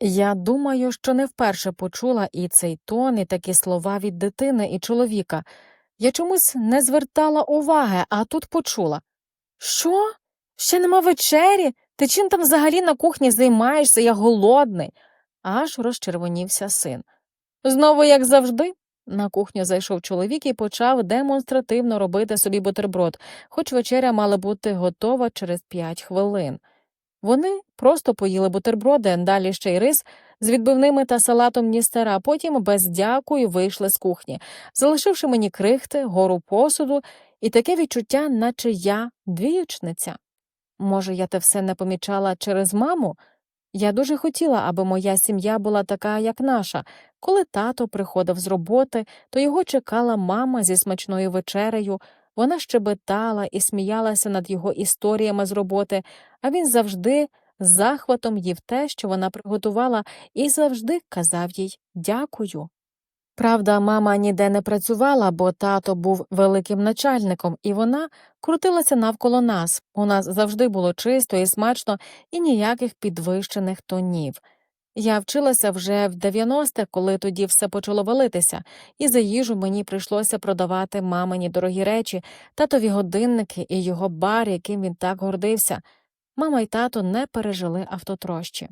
Я думаю, що не вперше почула і цей тон, і такі слова від дитини і чоловіка. Я чомусь не звертала уваги, а тут почула. Що? Ще нема вечері? Ти чим там взагалі на кухні займаєшся? Я голодний. Аж розчервонівся син. Знову, як завжди, на кухню зайшов чоловік і почав демонстративно робити собі бутерброд, хоч вечеря мала бути готова через п'ять хвилин. Вони просто поїли бутерброди, далі ще й рис з відбивними та салатом Ністера, потім без дякую вийшли з кухні, залишивши мені крихти, гору посуду і таке відчуття, наче я двіючниця. Може, я те все не помічала через маму? Я дуже хотіла, аби моя сім'я була така, як наша. Коли тато приходив з роботи, то його чекала мама зі смачною вечерею. Вона щебетала і сміялася над його історіями з роботи, а він завжди з захватом їв те, що вона приготувала, і завжди казав їй дякую. Правда, мама ніде не працювала, бо тато був великим начальником, і вона крутилася навколо нас. У нас завжди було чисто і смачно, і ніяких підвищених тонів. Я вчилася вже в 90-х, коли тоді все почало валитися, і за їжу мені прийшлося продавати мамині дорогі речі, татові годинники і його бар, яким він так гордився. Мама й тато не пережили автотрощі.